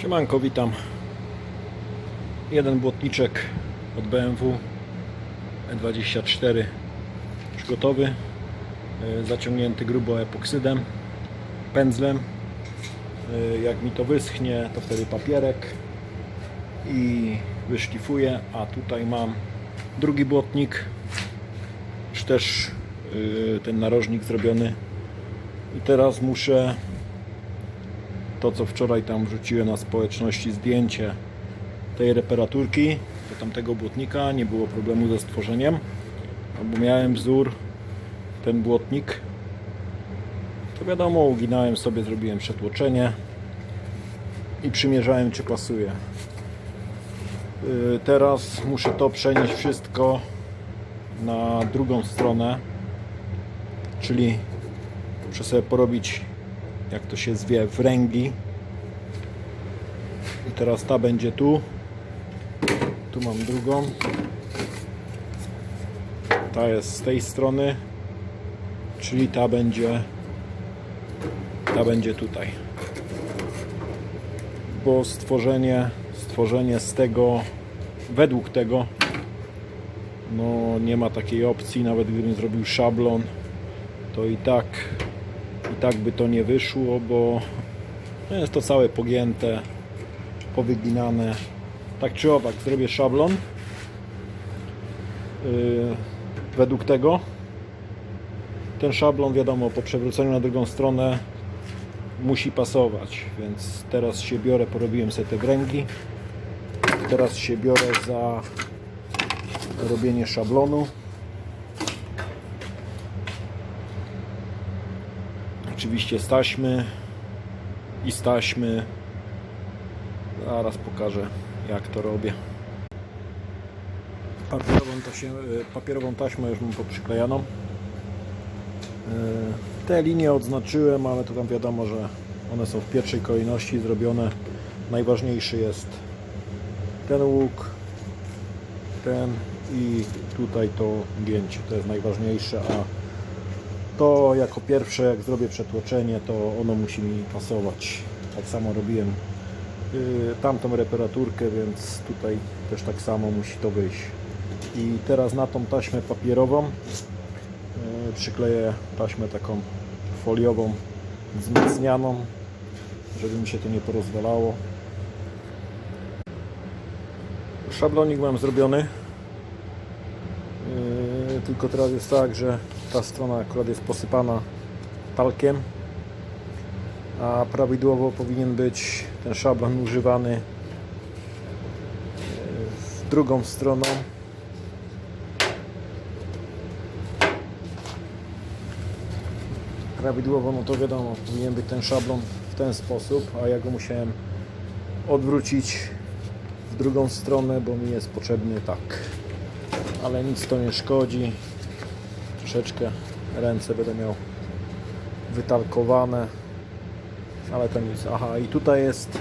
Siemanko, witam. Jeden błotniczek od BMW E24 już gotowy. E, Zaciągnięty grubo epoksydem, pędzlem. E, Jak mi to wyschnie, to wtedy papierek i wyszlifuję. A tutaj mam drugi błotnik, już też e, ten narożnik zrobiony. I teraz muszę to co wczoraj tam wrzuciłem na społeczności zdjęcie tej reparaturki do tamtego błotnika nie było problemu ze stworzeniem bo miałem wzór ten błotnik. To wiadomo uginałem sobie zrobiłem przetłoczenie i przymierzałem czy pasuje. Yy, teraz muszę to przenieść wszystko na drugą stronę czyli muszę sobie porobić jak to się zwie, wręgi. I teraz ta będzie tu. Tu mam drugą. Ta jest z tej strony. Czyli ta będzie ta będzie tutaj. Bo stworzenie stworzenie z tego według tego no nie ma takiej opcji, nawet gdybym zrobił szablon to i tak i tak by to nie wyszło, bo no jest to całe pogięte, powyginane. Tak czy owak, zrobię szablon yy, według tego. Ten szablon, wiadomo, po przewróceniu na drugą stronę musi pasować, więc teraz się biorę, porobiłem sobie te wręgi. Teraz się biorę za robienie szablonu. Oczywiście z taśmy i z taśmy. Zaraz pokażę jak to robię. Papierową, taśmę, papierową taśmę już mam poprzyklejaną. E, Te linie odznaczyłem, ale to tam wiadomo, że one są w pierwszej kolejności zrobione. Najważniejszy jest ten łuk, ten i tutaj to gięcie. To jest najważniejsze, a to jako pierwsze jak zrobię przetłoczenie to ono musi mi pasować. Tak samo robiłem yy, tamtą reparaturkę więc tutaj też tak samo musi to wyjść. I teraz na tą taśmę papierową yy, przykleję taśmę taką foliową wzmacnianą żeby mi się to nie porozwalało. Szablonik mam zrobiony tylko teraz jest tak, że ta strona akurat jest posypana talkiem a prawidłowo powinien być ten szablon używany yy, z drugą stroną. Prawidłowo no to wiadomo powinien być ten szablon w ten sposób a ja go musiałem odwrócić w drugą stronę bo mi jest potrzebny tak ale nic to nie szkodzi. Troszeczkę ręce będę miał wytalkowane, ale to nic. Aha, i tutaj jest,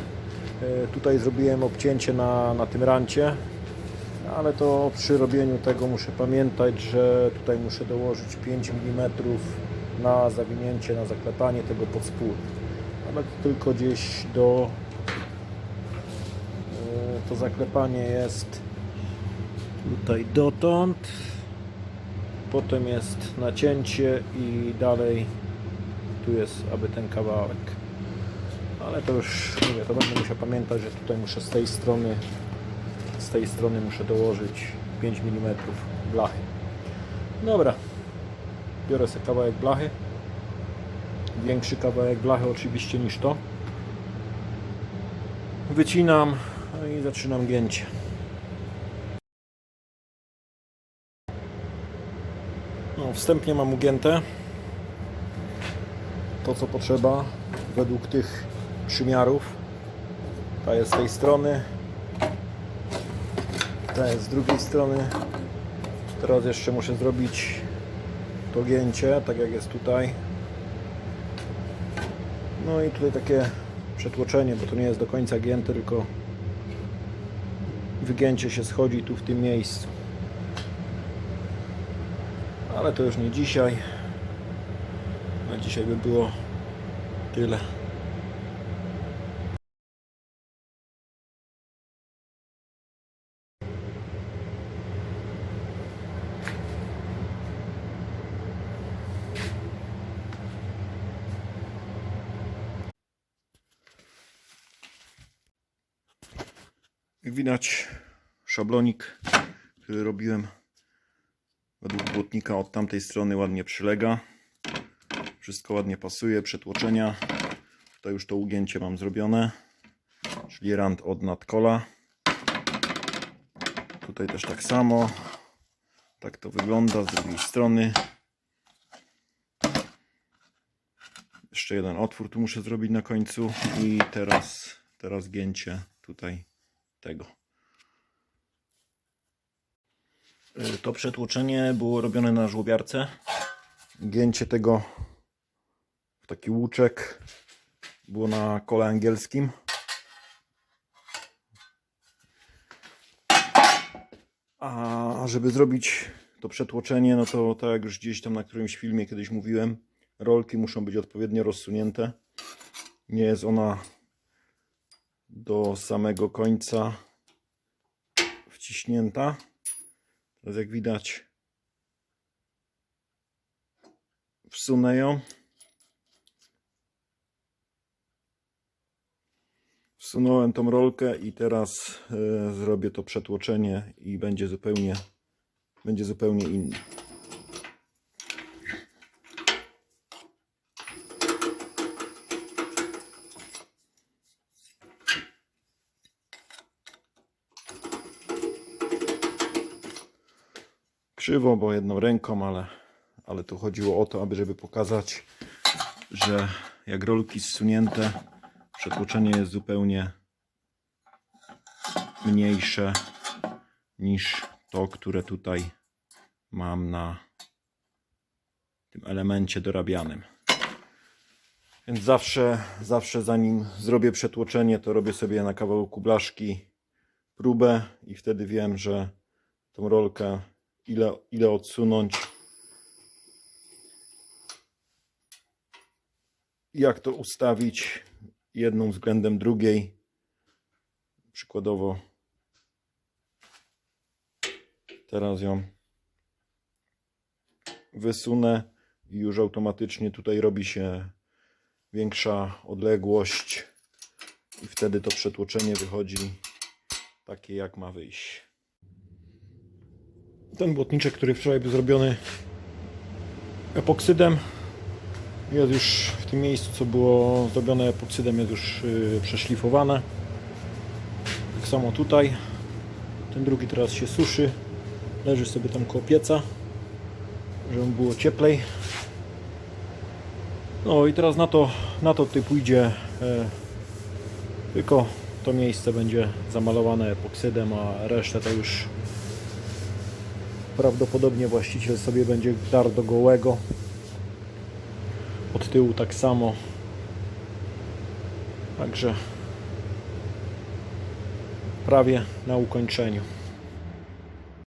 e, tutaj zrobiłem obcięcie na, na tym rancie, ale to przy robieniu tego muszę pamiętać, że tutaj muszę dołożyć 5 mm na zawinięcie, na zaklepanie tego pod spód. Ale tylko gdzieś do e, to zaklepanie jest tutaj dotąd. Potem jest nacięcie i dalej tu jest aby ten kawałek. Ale to już mówię, to będę musiał pamiętać, że tutaj muszę z tej strony z tej strony muszę dołożyć 5 mm blachy. Dobra biorę sobie kawałek blachy. Większy kawałek blachy oczywiście niż to. Wycinam no i zaczynam gięcie wstępnie mam ugięte to co potrzeba według tych przymiarów. Ta jest z tej strony, ta jest z drugiej strony. Teraz jeszcze muszę zrobić to gięcie, tak jak jest tutaj. No i tutaj takie przetłoczenie, bo to nie jest do końca gięte, tylko wygięcie się schodzi tu w tym miejscu ale to już nie dzisiaj. Na dzisiaj by było tyle. widać szablonik, który robiłem według błotnika od tamtej strony ładnie przylega. Wszystko ładnie pasuje, przetłoczenia. Tutaj już to ugięcie mam zrobione, czyli rand od nadkola. Tutaj też tak samo. Tak to wygląda z drugiej strony. Jeszcze jeden otwór tu muszę zrobić na końcu i teraz, teraz gięcie tutaj tego. Y, To przetłoczenie było robione na żłobiarce. Gięcie tego w taki łuczek było na kole angielskim. A żeby zrobić to przetłoczenie, no to tak jak już gdzieś tam na którymś filmie kiedyś mówiłem, rolki muszą być odpowiednio rozsunięte. Nie jest ona do samego końca wciśnięta. Jak widać wsunę ją. Wsunąłem tą rolkę i teraz e, zrobię to przetłoczenie i będzie zupełnie będzie zupełnie inny. Krzywo, bo jedną ręką, ale, ale tu chodziło o to, aby żeby pokazać, że jak rolki zsunięte, przetłoczenie jest zupełnie mniejsze niż to, które tutaj mam na tym elemencie dorabianym. Więc zawsze, zawsze zanim zrobię przetłoczenie, to robię sobie na kawałku blaszki próbę i wtedy wiem, że tą rolkę ile, ile odsunąć. Jak to ustawić jedną względem drugiej. Przykładowo teraz ją wysunę i już automatycznie tutaj robi się większa odległość i wtedy to przetłoczenie wychodzi takie jak ma wyjść. Ten błotniczek, który wczoraj był zrobiony epoksydem jest już w tym miejscu co było zrobione epoksydem jest już yy, przeszlifowane. Tak samo tutaj. Ten drugi teraz się suszy. Leży sobie tam koło pieca żeby było cieplej. No i teraz na to na to tutaj pójdzie e, tylko to miejsce będzie zamalowane epoksydem a resztę to już prawdopodobnie właściciel sobie będzie darł do gołego. Od tyłu tak samo. Także prawie na ukończeniu